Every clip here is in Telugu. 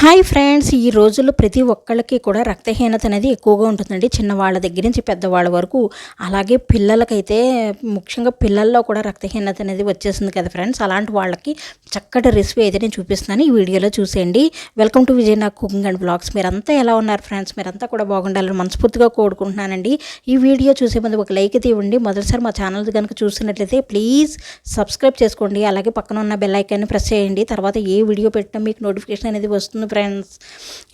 హాయ్ ఫ్రెండ్స్ ఈ రోజుల్లో ప్రతి ఒక్కళ్ళకి కూడా రక్తహీనత అనేది ఎక్కువగా ఉంటుందండి. చిన్నవాళ్ళ దగ్గర నుంచి పెద్దవాళ్ళ వరకు. అలాగే పిల్లలకైతే ముఖ్యంగా పిల్లల్లో కూడా రక్తహీనత అనేది వచ్చేసింది కదా ఫ్రెండ్స్. అలాంటి వాళ్ళకి చక్కటి రెసిపీ అయితే నేను చూపిస్తున్నాను. ఈ వీడియోలో చూసేయండి. వెల్కమ్ టు విజయ్ నా కుకింగ్ అండ్ బ్లాగ్స్. మీరంతా ఎలా ఉన్నారు ఫ్రెండ్స్? మీరంతా కూడా బాగుండాలని మనస్ఫూర్తిగా కోరుకుంటున్నానండి. ఈ వీడియో చూసే ముందు ఒక లైక్ అయితే ఇవ్వండి. మొదటిసారి మా ఛానల్ కనుక చూసినట్లయితే ప్లీజ్ సబ్స్క్రైబ్ చేసుకోండి. అలాగే పక్కన ఉన్న బెల్ ఐకాన్ని ప్రెస్ చేయండి. తర్వాత ఏ వీడియో పెట్టినా మీకు నోటిఫికేషన్ అనేది వస్తుంది. ఫ్రెండ్స్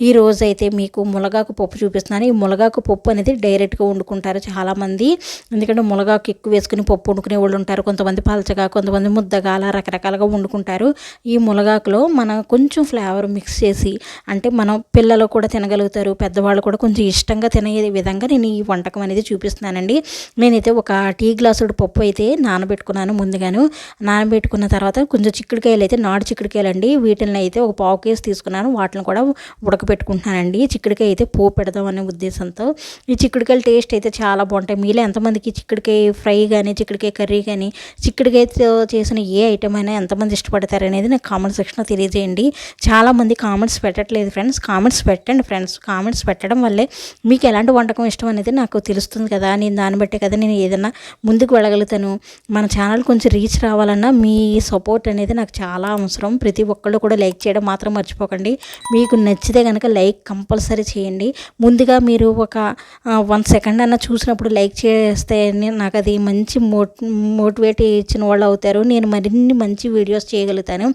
ఈ రోజు అయితే మీకు మునగాకు పప్పు చూపిస్తున్నాను. ఈ మునగాకు పప్పు అనేది డైరెక్ట్గా వండుకుంటారు చాలామంది. ఎందుకంటే మునగాకు ఎక్కువ వేసుకుని పప్పు వండుకునే వాళ్ళు ఉంటారు. కొంతమంది పలచగా కొంతమంది ముద్దగా అలా రకరకాలుగా వండుకుంటారు. ఈ మునగాకులో మనం కొంచెం ఫ్లేవర్ మిక్స్ చేసి అంటే మనం పిల్లలు కూడా తినగలుగుతారు. పెద్దవాళ్ళు కూడా కొంచెం ఇష్టంగా తినే విధంగా నేను ఈ వంటకం అనేది చూపిస్తున్నానండి. నేనైతే ఒక టీ గ్లాసుడు పప్పు అయితే నానబెట్టుకున్నాను ముందుగాను. నానబెట్టుకున్న తర్వాత కొంచెం చిక్కుడుకాయలు అయితే నాడు చిక్కుడుకాయలు అండి వీటిని అయితే ఒక పావు కేసు తీసుకున్నాను. వాటిని కూడా ఉడకబెట్టుకుంటున్నానండి. చిక్కుడుకాయ అయితే పో పెడదాం అనే ఉద్దేశంతో. ఈ చిక్కుడుకాయల టేస్ట్ అయితే చాలా బాగుంటాయి. మీలో ఎంతమందికి చిక్కుడుకాయ ఫ్రై కానీ చిక్కుడుకాయ కర్రీ కానీ చిక్కుడుకాయతో చేసిన ఏ ఐటమ్ అయినా ఎంతమంది ఇష్టపడతారు అనేది నాకు కామెంట్ సెక్షన్లో తెలియజేయండి. చాలామంది కామెంట్స్ పెట్టట్లేదు ఫ్రెండ్స్. కామెంట్స్ పెట్టండి ఫ్రెండ్స్. కామెంట్స్ పెట్టడం వల్లే మీకు ఎలాంటి వంటకం ఇష్టం అనేది నాకు తెలుస్తుంది కదా. నేను దాన్ని బట్టే కదా నేను ఏదైనా ముందుకు వెళ్ళగలుగుతాను. మన ఛానల్ కొంచెం రీచ్ రావాలన్నా మీ సపోర్ట్ అనేది నాకు చాలా అవసరం. ప్రతి ఒక్కళ్ళు కూడా లైక్ చేయడం మాత్రం మర్చిపోకండి. మీకు నచ్చితే కనుక లైక్ కంపల్సరీ చేయండి. ముందుగా మీరు ఒక వన్ సెకండ్ అన్న చూసినప్పుడు లైక్ చేస్తే నాకు అది మంచి మోట్ మోటివేట్ ఇచ్చిన వాళ్ళు అవుతారు. నేను మరిన్ని మంచి వీడియోస్ చేయగలుగుతాను.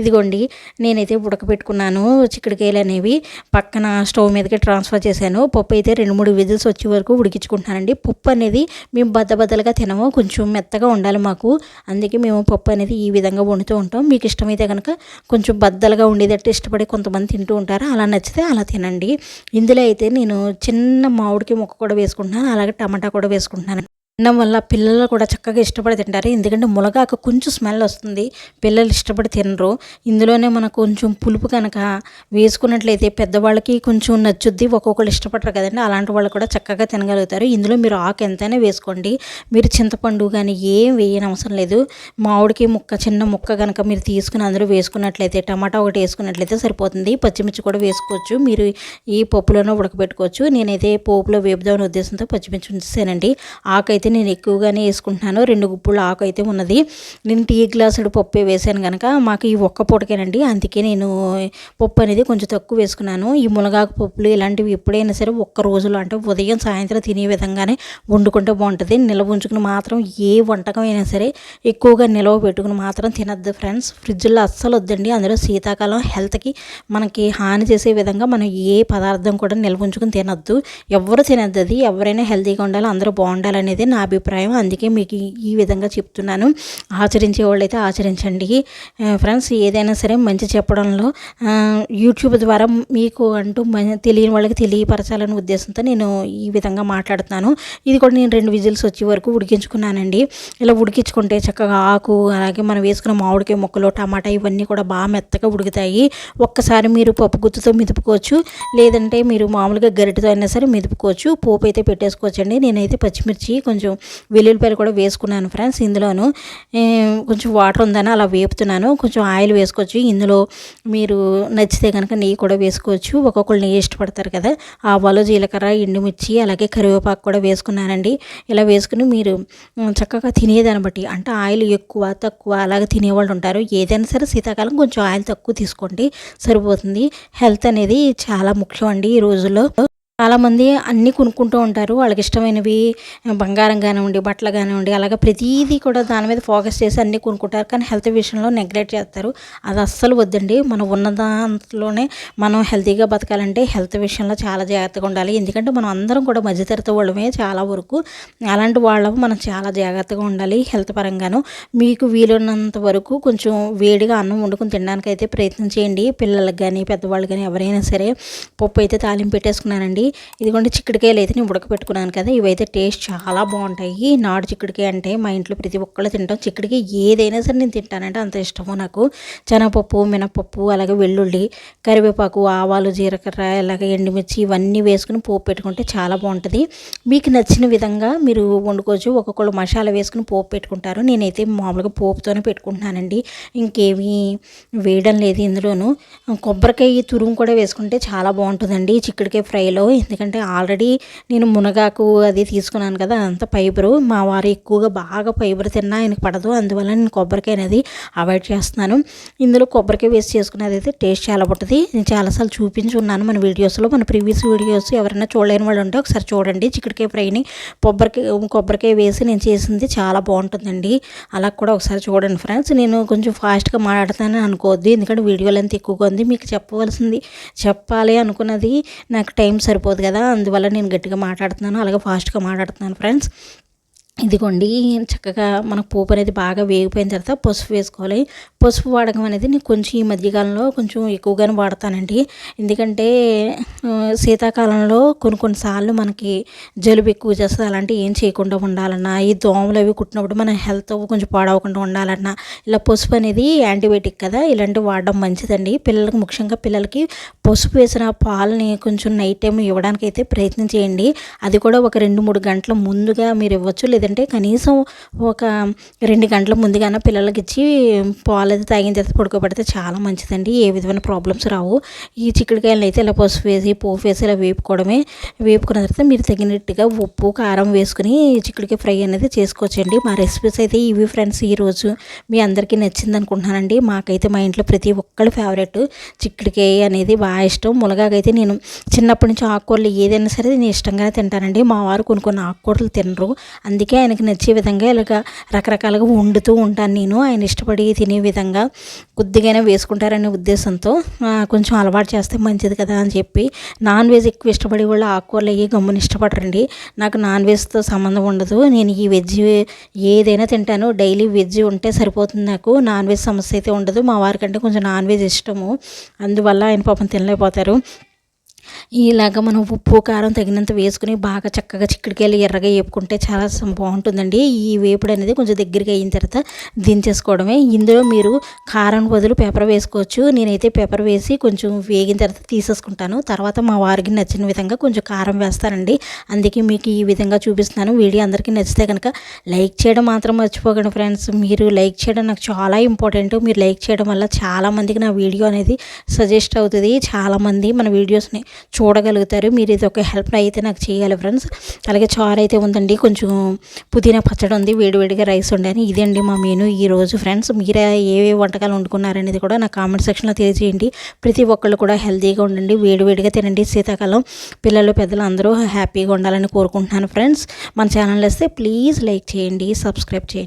ఇదిగోండి నేనైతే ఉడకబెట్టుకున్నాను చిక్కుడుకాయలు అనేవి పక్కన స్టవ్ మీదకి ట్రాన్స్ఫర్ చేశాను. పప్పు అయితే రెండు మూడు విజిల్స్ వచ్చే వరకు ఉడికించుకుంటున్నానండి. పప్పు అనేది మేము బద్దబద్దలుగా తినము. కొంచెం మెత్తగా ఉండాలి మాకు. అందుకే మేము పప్పు అనేది ఈ విధంగా వండుతూ ఉంటాం. మీకు ఇష్టమైతే కనుక కొంచెం బద్దలుగా ఉండేటట్టు ఇష్టపడే కొంతమంది తింటూ ఉంటారు? అలా నచ్చితే అలా తినండి. ఇందులో అయితే నేను చిన్న మామిడికి ముక్క కూడా వేసుకుంటున్నాను. అలాగే టమాటా కూడా వేసుకుంటున్నాను. తినడం వల్ల పిల్లలు కూడా చక్కగా ఇష్టపడి తింటారు. ఎందుకంటే మునగాకు కొంచెం స్మెల్ వస్తుంది. పిల్లలు ఇష్టపడి తినరు. ఇందులోనే మనకు కొంచెం పులుపు కనుక వేసుకున్నట్లయితే పెద్దవాళ్ళకి కొంచెం నచ్చుద్ది. ఒక్కొక్కరు ఇష్టపడరు కదండి. అలాంటి వాళ్ళు కూడా చక్కగా తినగలుగుతారు. ఇందులో మీరు ఆకు ఎంతైనా వేసుకోండి. మీరు చింతపండు కానీ ఏం వేయని అవసరం లేదు. మామిడికి ముక్క చిన్న ముక్క కనుక మీరు తీసుకుని అందులో వేసుకున్నట్లయితే టమాటా ఒకటి వేసుకున్నట్లయితే సరిపోతుంది. పచ్చిమిర్చి కూడా వేసుకోవచ్చు. మీరు ఈ పప్పులోనే ఉడకబెట్టుకోవచ్చు. నేనైతే పోపులో వేపుదామని ఉద్దేశంతో పచ్చిమిర్చి ఉంచేసానండి. ఆకైతే అయితే నేను ఎక్కువగానే వేసుకుంటున్నాను. రెండు గుప్పుల ఆకు అయితే ఉన్నది. నేను టీ గ్లాసుడు పప్పు వేసాను కనుక మాకు ఈ ఒక్క పూటకేనండి. అందుకే నేను పప్పు అనేది కొంచెం తక్కువ వేసుకున్నాను. ఈ మునగాకు పప్పులు ఇలాంటివి ఎప్పుడైనా సరే ఒక్క రోజులో అంటే ఉదయం సాయంత్రం తినే విధంగానే వండుకుంటే బాగుంటుంది. నిల్వ ఉంచుకుని మాత్రం ఏ వంటకం అయినా సరే ఎక్కువగా నిల్వ పెట్టుకుని మాత్రం తినద్దు ఫ్రెండ్స్. ఫ్రిడ్జ్లో అస్సలు వద్దండి. అందులో శీతాకాలం హెల్త్కి మనకి హాని చేసే విధంగా మనం ఏ పదార్థం కూడా నిల్వ ఉంచుకుని తినద్దు. ఎవరు తినద్దు అది ఎవరైనా హెల్తీగా ఉండాలి అందరూ బాగుండాలనేది నా నా అభిప్రాయం. అందుకే మీకు ఈ- విధంగా చెప్తున్నాను. ఆచరించే వాళ్ళైతే ఆచరించండి. ఫ్రెండ్స్ ఏదైనా సరే మంచి చెప్పడంలో యూట్యూబ్ ద్వారా మీకు అంటూ మ- తెలియని వాళ్ళకి తెలియపరచాలనే ఉద్దేశంతో నేను ఈ విధంగా మాట్లాడుతున్నాను. ఇది కూడా నేను రెండు విజిల్స్ వచ్చే వరకు ఉడికించుకున్నానండి. ఇలా ఉడికించుకుంటే చక్కగా ఆకు అలాగే మనం వేసుకున్న మామిడికాయ ముక్కలు టమాటా ఇవన్నీ కూడా బాగా మెత్తగా ఉడుకుతాయి. ఒక్కసారి మీరు పప్పు గుత్తుతో మెదుపుకోవచ్చు. లేదంటే మీరు మామూలుగా గరిటెతో అయినా సరే మెదుపుకోవచ్చు. పోపు అయితే పెట్టేసుకోవచ్చండి. నేనైతే పచ్చిమిర్చి కొంచెం వెల్లుల్లిపాయలు కూడా వేసుకున్నాను ఫ్రెండ్స్ ఇందులోను. కొంచెం వాటర్ ఉందని అలా వేపుతున్నాను. కొంచెం ఆయిల్ వేసుకోవచ్చు. ఇందులో మీరు నచ్చితే కనుక నెయ్యి కూడా వేసుకోవచ్చు. ఒక్కొక్కరు నెయ్యి ఇష్టపడతారు కదా. ఆవాలు జీలకర్ర ఎండుమిర్చి అలాగే కరివేపాకు కూడా వేసుకున్నానండి. ఇలా వేసుకుని మీరు చక్కగా తినేదాన్ని బట్టి అంటే ఆయిల్ ఎక్కువ తక్కువ అలాగే తినేవాళ్ళు ఉంటారు. ఏదైనా సరే శీతాకాలం కొంచెం ఆయిల్ తక్కువ తీసుకోండి. సరిపోతుంది. హెల్త్ అనేది చాలా ముఖ్యం అండి ఈ రోజుల్లో. చాలామంది అన్నీ కొనుక్కుంటూ ఉంటారు. వాళ్ళకి ఇష్టమైనవి బంగారం కానివ్వండి బట్టలు కానివ్వండి అలాగే ప్రతిదీ కూడా దాని మీద ఫోకస్ చేసి అన్నీ కొనుక్కుంటారు. కానీ హెల్త్ విషయంలో నెగ్లెక్ట్ చేస్తారు. అది అస్సలు వద్దండి. మనం ఉన్న దాంట్లోనే మనం హెల్తీగా బతకాలంటే హెల్త్ విషయంలో చాలా జాగ్రత్తగా ఉండాలి. ఎందుకంటే మనం అందరం కూడా మధ్యతరగతి వాళ్ళమే చాలా వరకు. అలాంటి వాళ్ళ మనం చాలా జాగ్రత్తగా ఉండాలి హెల్త్ పరంగాను. మీకు వీలున్నంత వరకు కొంచెం వేడిగా అన్నం వండుకొని తినడానికి అయితే ప్రయత్నం చేయండి. పిల్లలకు కానీ పెద్దవాళ్ళు కానీ ఎవరైనా సరే పప్పు అయితే తాలింపు పెట్టేసుకున్నానండి. ఇదిగోండి చిక్కుడుకాయలు అయితే నేను ఉడకపెట్టుకున్నాను కదా ఇవైతే టేస్ట్ చాలా బాగుంటాయి. నాడు చిక్కుడుకాయ అంటే మా ఇంట్లో ప్రతి ఒక్కళ్ళు తింటాం. చిక్కుడుకాయ ఏదైనా సరే నేను తింటానంటే అంత ఇష్టమో నాకు. శనగపప్పు మినపప్పు అలాగే వెల్లుల్లి కరివేపాకు ఆవాలు జీలకర్ర అలాగే ఎండుమిర్చి ఇవన్నీ వేసుకుని పోపు పెట్టుకుంటే చాలా బాగుంటుంది. మీకు నచ్చిన విధంగా మీరు వండుకోవచ్చు. ఒక్కొక్కళ్ళు మసాలా వేసుకుని పోపు పెట్టుకుంటారు. నేనైతే మామూలుగా పోపుతోనే పెట్టుకుంటున్నానండి. ఇంకేమీ వేయడం లేదు ఇందులోను. కొబ్బరికాయ తురుము కూడా వేసుకుంటే చాలా బాగుంటుందండి. చిక్కుడుకాయ ఫ్రైలో ఎందుకంటే ఆల్రెడీ నేను మునగాకు అది తీసుకున్నాను కదా అంత ఫైబరు. మా వారు ఎక్కువగా బాగా ఫైబర్ తిన్నా ఆయనకు పడదు. అందువల్ల నేను కొబ్బరికాయ అనేది అవాయిడ్ చేస్తున్నాను. ఇందులో కొబ్బరికాయ వేసి చేసుకునేది అయితే టేస్ట్ చాలా బాగుంటుంది. నేను చాలాసార్లు చూపించి ఉన్నాను మన వీడియోస్లో మన ప్రీవియస్ వీడియోస్. ఎవరైనా చూడలేని వాళ్ళు ఉంటే ఒకసారి చూడండి. చిక్కుడుకాయ ఫ్రైని కొబ్బరికాయ కొబ్బరికాయ వేసి నేను చేసింది చాలా బాగుంటుందండి. అలా కూడా ఒకసారి చూడండి ఫ్రెండ్స్. నేను కొంచెం ఫాస్ట్గా మాట్లాడతానని అనుకోవద్దు. ఎందుకంటే వీడియో లెంత్ ఎక్కువగా ఉంది. మీకు చెప్పవలసింది చెప్పాలి అనుకున్నది నాకు టైం సరిపోదు కదా అందువల్ల నేను గట్టిగా మాట్లాడుతున్నాను అలాగే ఫాస్ట్గా మాట్లాడుతున్నాను ఫ్రెండ్స్ ఇదిగోండి చక్కగా మన పోపు అనేది బాగా వేగిపోయిన తర్వాత పసుపు వేసుకోవాలి. పసుపు వాడకం అనేది నేను కొంచెం ఈ మధ్యకాలంలో కొంచెం ఎక్కువగానే వాడతానండి. ఎందుకంటే శీతాకాలంలో కొన్ని కొన్నిసార్లు మనకి జలుబు ఎక్కువ చేస్తుంది అలాంటివి ఏం చేయకుండా ఉండాలన్నా ఈ దోమలు అవి కుట్టినప్పుడు మన హెల్త్ కొంచెం పాడవకుండా ఉండాలన్నా ఇలా పసుపు అనేది యాంటీబయాటిక్ కదా ఇలాంటివి వాడడం మంచిదండి. పిల్లలకి ముఖ్యంగా పిల్లలకి పసుపు వేసిన పాలని కొంచెం నైట్ టైం ఇవ్వడానికి అయితే ప్రయత్నం చేయండి. అది కూడా ఒక రెండు మూడు గంటల ముందుగా మీరు ఇవ్వచ్చు లేదా లేదంటే కనీసం ఒక రెండు గంటల ముందుగానే పిల్లలకి ఇచ్చి పాలు అది తాగిన తర్వాత పడుకోబెడితే చాలా మంచిదండి. ఏ విధమైన ప్రాబ్లమ్స్ రావు. ఈ చిక్కుడుకాయలను అయితే ఇలా పసుపు వేసి పోపు వేసి ఇలా వేపుకోవడమే. వేపుకున్న తర్వాత మీరు తగినట్టుగా ఉప్పు కారం వేసుకుని చిక్కుడుకాయ ఫ్రై అనేది చేసుకోవచ్చండి. మా రెసిపీస్ అయితే ఇవి ఫ్రెండ్స్ ఈరోజు మీ అందరికీ నచ్చింది అనుకుంటున్నానండి మాకైతే మా ఇంట్లో ప్రతి ఒక్కళ్ళు ఫేవరెట్. చిక్కుడుకాయ అనేది బాగా ఇష్టం. మునగాకైతే నేను చిన్నప్పటి నుంచి ఆకుకూరలు ఏదైనా సరే నేను ఇష్టంగానే తింటానండి. మా వారు కొన్ని కొన్ని ఆకుకూరలు తినరు. అందుకే ఆయనకి నచ్చే విధంగా ఇలాగ రకరకాలుగా వండుతూ ఉంటాను నేను. ఆయన ఇష్టపడి తినే విధంగా కొద్దిగానే వేసుకుంటారనే ఉద్దేశంతో కొంచెం అలవాటు చేస్తే మంచిది కదా అని చెప్పి నాన్ వెజ్ ఎక్కువ ఇష్టపడే వాళ్ళు ఆకుకూరలు అయ్యి గమ్ముని ఇష్టపడరండి. నాకు నాన్ వెజ్తో సంబంధం ఉండదు. నేను ఈ వెజ్ ఏదైనా తింటాను. డైలీ వెజ్ ఉంటే సరిపోతుంది నాకు. నాన్ వెజ్ సమస్య అయితే ఉండదు. మా వారికంటే కొంచెం నాన్ వెజ్ ఇష్టము. అందువల్ల ఆయన పాపం తినలేకపోతారు. ఇలాగ మనం ఉప్పు కారం తగినంత వేసుకుని బాగా చక్కగా చిక్కడికాయలు ఎర్రగా వేపుకుంటే చాలా బాగుంటుందండి. ఈ వేపుడు అనేది కొంచెం దగ్గరికి అయిన తర్వాత దించేసుకోవడమే. ఇందులో మీరు కారం బదులు పేపర్ వేసుకోవచ్చు. నేనైతే పేపర్ వేసి కొంచెం వేగిన తర్వాత తీసేసుకుంటాను. తర్వాత మా వారికి నచ్చిన విధంగా కొంచెం కారం వేస్తానండి. అందుకే మీకు ఈ విధంగా చూపిస్తున్నాను. వీడియో అందరికీ నచ్చితే కనుక లైక్ చేయడం మాత్రం మర్చిపోకండి ఫ్రెండ్స్. మీరు లైక్ చేయడం నాకు చాలా ఇంపార్టెంట్. మీరు లైక్ చేయడం వల్ల చాలామందికి నా వీడియో అనేది సజెస్ట్ అవుతుంది. చాలామంది మన వీడియోస్ని చూడగలుగుతారు. మీరు ఇది ఒక హెల్ప్ అయితే నాకు చేయాలి ఫ్రెండ్స్ అలాగే చారు అయితే ఉందండి. కొంచెం పుదీనా పచ్చడి ఉంది. వేడివేడిగా రైస్ ఉండని ఇదండి మా మెను ఈరోజు ఫ్రెండ్స్ మీరే ఏవే వంటకాలు వండుకున్నారనేది కూడా నా కామెంట్ సెక్షన్లో తెలియజేయండి. ప్రతి ఒక్కళ్ళు కూడా హెల్తీగా ఉండండి. వేడివేడిగా తినండి. శీతాకాలం పిల్లలు పెద్దలు అందరూ హ్యాపీగా ఉండాలని కోరుకుంటున్నాను ఫ్రెండ్స్ మన ఛానల్ వస్తే ప్లీజ్ లైక్ చేయండి. సబ్స్క్రైబ్ చేయండి.